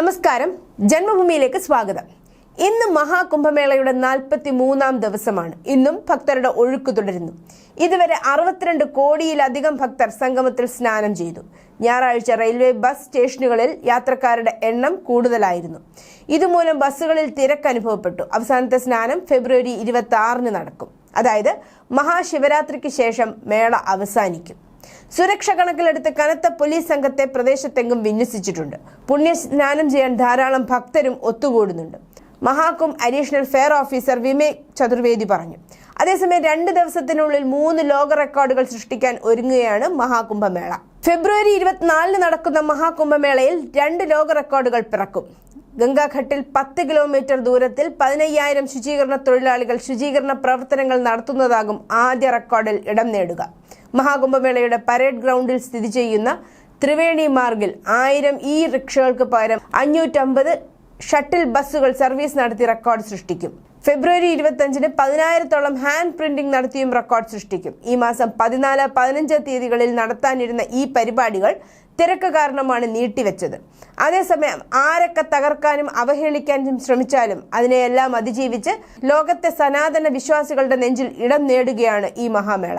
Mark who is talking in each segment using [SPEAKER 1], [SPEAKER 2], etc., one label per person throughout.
[SPEAKER 1] നമസ്കാരം. ജന്മഭൂമിയിലേക്ക് സ്വാഗതം. ഇന്ന് മഹാകുംഭമേളയുടെ നാൽപ്പത്തി മൂന്നാം ദിവസമാണ്. ഇന്നും ഭക്തരുടെ ഒഴുക്ക് തുടരുന്നു. ഇതുവരെ അറുപത്തിരണ്ട് കോടിയിലധികം ഭക്തർ സംഗമത്തിൽ സ്നാനം ചെയ്തു. ഞായറാഴ്ച റെയിൽവേ ബസ് സ്റ്റേഷനുകളിൽ യാത്രക്കാരുടെ എണ്ണം കൂടുതലായിരുന്നു. ഇതുമൂലം ബസ്സുകളിൽ തിരക്ക് അനുഭവപ്പെട്ടു. അവസാനത്തെ സ്നാനം ഫെബ്രുവരി ഇരുപത്തി ആറിന് നടക്കും. അതായത് മഹാശിവരാത്രിക്ക് ശേഷം മേള അവസാനിക്കും. സുരക്ഷ കണക്കിലെടുത്ത് കനത്ത പോലീസ് സംഘത്തെ പ്രദേശത്തെങ്കും വിന്യസിച്ചിട്ടുണ്ട്. പുണ്യ സ്നാനം ചെയ്യാൻ ധാരാളം ഭക്തരും ഒത്തുകൂടുന്നുണ്ട്. Mahakumbh additional fair officer Vivek Chaturvedi പറഞ്ഞു. അതേസമയം രണ്ട് ദിവസത്തിനുള്ളിൽ മൂന്ന് ലോക റെക്കോർഡുകൾ സൃഷ്ടിക്കാൻ ഒരുങ്ങുകയാണ് മഹാകുംഭമേള. ഫെബ്രുവരി ഇരുപത്തിനാലിന് നടക്കുന്ന മഹാകുംഭമേളയിൽ രണ്ട് ലോക റെക്കോർഡുകൾ പിറക്കും. ഗംഗാഘട്ടിൽ പത്ത് കിലോമീറ്റർ ദൂരത്തിൽ പതിനയ്യായിരം ശുചീകരണ തൊഴിലാളികൾ ശുചീകരണ പ്രവർത്തനങ്ങൾ നടത്തുന്നതാകും ആദ്യ റെക്കോർഡിൽ ഇടം നേടുക. മഹാകുംഭമേളയുടെ പരേഡ് ഗ്രൗണ്ടിൽ സ്ഥിതി ചെയ്യുന്ന ത്രിവേണി മാർഗിൽ ആയിരം ഇ റിക്ഷകൾക്ക് പകരം അഞ്ഞൂറ്റമ്പത് ഷട്ടിൽ ബസ്സുകൾ സർവീസ് നടത്തി റെക്കോർഡ് സൃഷ്ടിക്കും. ഫെബ്രുവരി ഇരുപത്തഞ്ചിന് പതിനായിരത്തോളം ഹാൻഡ് പ്രിന്റിംഗ് നടത്തിയും റെക്കോർഡ് സൃഷ്ടിക്കും. ഈ മാസം പതിനാല് പതിനഞ്ച് തീയതികളിൽ നടത്താനിരുന്ന ഈ പരിപാടികൾ തിരക്ക് കാരണമാണ് നീട്ടിവെച്ചത്. അതേസമയം ആരൊക്കെ തകർക്കാനും അവഹേളിക്കാനും ശ്രമിച്ചാലും അതിനെയെല്ലാം അതിജീവിച്ച് ലോകത്തെ സനാതന വിശ്വാസികളുടെ നെഞ്ചിൽ ഇടം നേടുകയാണ് ഈ മഹാമേള.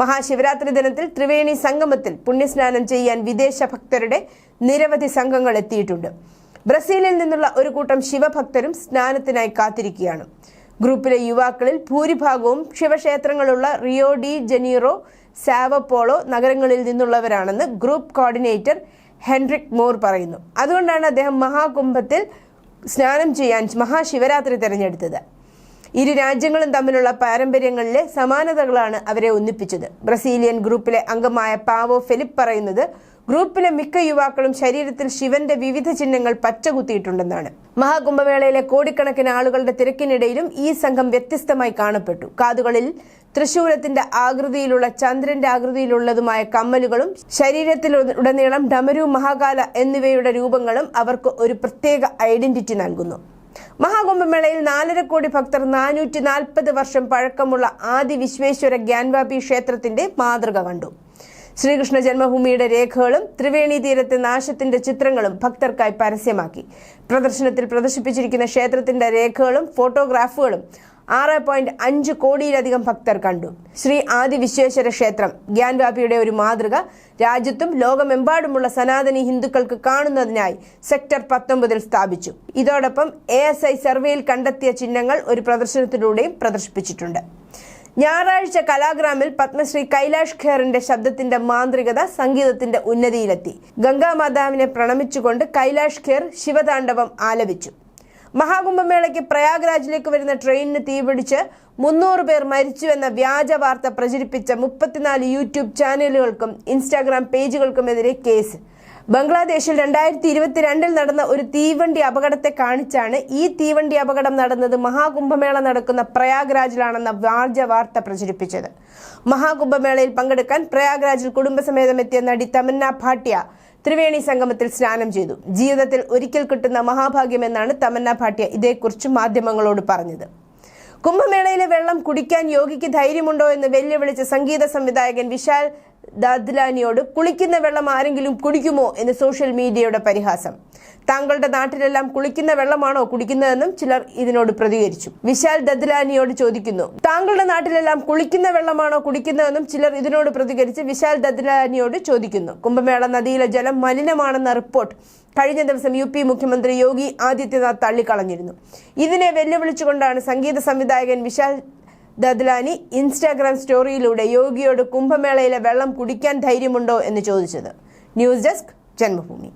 [SPEAKER 1] മഹാശിവരാത്രി ദിനത്തിൽ ത്രിവേണി സംഗമത്തിൽ പുണ്യസ്നാനം ചെയ്യാൻ വിദേശ ഭക്തരുടെ നിരവധി സംഘങ്ങൾ എത്തിയിട്ടുണ്ട്. ബ്രസീലിൽ നിന്നുള്ള ഒരു കൂട്ടം ശിവഭക്തരും സ്നാനത്തിനായി കാത്തിരിക്കുകയാണ്. ഗ്രൂപ്പിലെ യുവാക്കളിൽ ഭൂരിഭാഗവും ശിവക്ഷേത്രങ്ങളുള്ള Rio de Janeiro Sao Paulo നഗരങ്ങളിൽ നിന്നുള്ളവരാണെന്ന് ഗ്രൂപ്പ് കോർഡിനേറ്റർ ഹെൻറിക് മോർ പറയുന്നു. അതുകൊണ്ടാണ് അദ്ദേഹം മഹാകുംഭത്തിൽ സ്നാനം ചെയ്യാൻ മഹാശിവരാത്രി തിരഞ്ഞെടുത്തത്. ഇരു രാജ്യങ്ങളും തമ്മിലുള്ള പാരമ്പര്യങ്ങളിലെ സമാനതകളാണ് അവരെ ഒന്നിപ്പിച്ചത്. ബ്രസീലിയൻ ഗ്രൂപ്പിലെ അംഗമായ പാവോ ഫിലിപ്പ് പറയുന്നത് ഗ്രൂപ്പിലെ മിക്ക യുവാക്കളും ശരീരത്തിൽ ശിവന്റെ വിവിധ ചിഹ്നങ്ങൾ പച്ചകുത്തിയിട്ടുണ്ടെന്നാണ്. മഹാകുംഭമേളയിലെ കോടിക്കണക്കിന് ആളുകളുടെ തിരക്കിനിടയിലും ഈ സംഘം വ്യത്യസ്തമായി കാണപ്പെട്ടു. കാതുകളിൽ തൃശൂലത്തിന്റെ ആകൃതിയിലുള്ള ചന്ദ്രന്റെ ആകൃതിയിലുള്ളതുമായ കമ്മലുകളും ശരീരത്തിൽ ഉടനീളം ഡമരു മഹാകാല എന്നിവയുടെ രൂപങ്ങളും അവർക്ക് ഒരു പ്രത്യേക ഐഡന്റിറ്റി നൽകുന്നു. മഹാകുംഭമേളയിൽ നാലര കോടി ഭക്തർ നാനൂറ്റി നാൽപ്പത് വർഷം പഴക്കമുള്ള ആദി വിശ്വേശ്വര ഗ്യാൻവാപി ക്ഷേത്രത്തിന്റെ മാതൃക കണ്ടു. ശ്രീകൃഷ്ണ ജന്മഭൂമിയുടെ രേഖകളും ത്രിവേണി തീരത്തെ നാശത്തിന്റെ ചിത്രങ്ങളും ഭക്തർക്കായി പരസ്യമാക്കി. പ്രദർശനത്തിൽ പ്രദർശിപ്പിച്ചിരിക്കുന്ന ക്ഷേത്രത്തിന്റെ രേഖകളും ഫോട്ടോഗ്രാഫുകളും ആറ് പോയിന്റ് അഞ്ച് കോടിയിലധികം ഭക്തർ കണ്ടു. ശ്രീ ആദി വിശ്വേശ്വര ക്ഷേത്രം ഗ്യാൻവാപിയുടെ ഒരു മാതൃക രാജ്യത്തും ലോകമെമ്പാടുമുള്ള സനാതനി ഹിന്ദുക്കൾക്ക് കാണുന്നതിനായി സെക്ടർ പത്തൊമ്പതിൽ സ്ഥാപിച്ചു. ഇതോടൊപ്പം എ സർവേയിൽ കണ്ടെത്തിയ ചിഹ്നങ്ങൾ ഒരു പ്രദർശനത്തിലൂടെയും പ്രദർശിപ്പിച്ചിട്ടുണ്ട്. ഞായറാഴ്ച കലാഗ്രാമിൽ പത്മശ്രീ കൈലാഷ് ഖേറിന്റെ ശബ്ദത്തിന്റെ മാന്ത്രികത സംഗീതത്തിന്റെ ഉന്നതിയിലെത്തി. ഗംഗാമാതാവിനെ പ്രണമിച്ചുകൊണ്ട് കൈലാഷ് ഖേർ ശിവതാണ്ഡവം ആലപിച്ചു. മഹാകുംഭമേളയ്ക്ക് പ്രയാഗ്രാജിലേക്ക് വരുന്ന ട്രെയിനിന് തീപിടിച്ച് മുന്നൂറ് പേർ മരിച്ചുവെന്ന വ്യാജ വാർത്ത പ്രചരിപ്പിച്ച മുപ്പത്തിനാല് യൂട്യൂബ് ചാനലുകൾക്കും ഇൻസ്റ്റാഗ്രാം പേജുകൾക്കുമെതിരെ കേസ്. ബംഗ്ലാദേശിൽ രണ്ടായിരത്തി ഇരുപത്തിരണ്ടിൽ നടന്ന ഒരു തീവണ്ടി അപകടത്തെ കാണിച്ചാണ് ഈ തീവണ്ടി അപകടം നടന്നത്. മഹാകുംഭമേള നടക്കുന്ന പ്രയാഗ്രാജിലാണെന്ന വ്യാജ വാർത്ത പ്രചരിപ്പിച്ചത്. മഹാകുംഭമേളയിൽ പങ്കെടുക്കാൻ പ്രയാഗ്രാജിൽ കുടുംബസമേതം എത്തിയ നടി തമന്ന ഭാട്ടിയ ത്രിവേണി സംഗമത്തിൽ സ്നാനം ചെയ്തു. ജീവിതത്തിൽ ഒരിക്കൽ കിട്ടുന്ന മഹാഭാഗ്യമെന്നാണ് തമന്ന ഭാട്ടിയ ഇതേക്കുറിച്ച് മാധ്യമങ്ങളോട് പറഞ്ഞത്. കുംഭമേളയിലെ വെള്ളം കുടിക്കാൻ യോഗിക്ക് ധൈര്യമുണ്ടോ എന്ന് വെല്ലുവിളിച്ച സംഗീത സംവിധായകൻ വിശാൽ ദാദ്ലാനിയോട് കുളിക്കുന്ന വെള്ളം ആരെങ്കിലും കുടിക്കുമോ എന്ന് സോഷ്യൽ മീഡിയയുടെ പരിഹാസം. താങ്കളുടെ നാട്ടിലെല്ലാം കുളിക്കുന്ന വെള്ളമാണോ കുടിക്കുന്നതെന്നും ചിലർ ഇതിനോട് പ്രതികരിച്ചു. വിശാൽ ദദ്ലാനിയോട് ചോദിക്കുന്നു താങ്കളുടെ നാട്ടിലെല്ലാം കുളിക്കുന്ന വെള്ളമാണോ കുടിക്കുന്നതെന്നും ചിലർ ഇതിനോട് പ്രതികരിച്ച് വിശാൽ ദദ്ലാനിയോട് ചോദിക്കുന്നു. കുംഭമേള നദിയിലെ ജലം മലിനമാണെന്ന റിപ്പോർട്ട് കഴിഞ്ഞ ദിവസം യു പി മുഖ്യമന്ത്രി യോഗി ആദിത്യനാഥ് തള്ളിക്കളഞ്ഞിരുന്നു. ഇതിനെ വെല്ലുവിളിച്ചുകൊണ്ടാണ് സംഗീത സംവിധായകൻ വിശാൽ ദദ്ലാനി ഇൻസ്റ്റാഗ്രാം സ്റ്റോറിയിലൂടെ യോഗിയോട് കുംഭമേളയിലെ വെള്ളം കുടിക്കാൻ ധൈര്യമുണ്ടോ എന്ന് ചോദിച്ചത്. News desk Janmabhumi.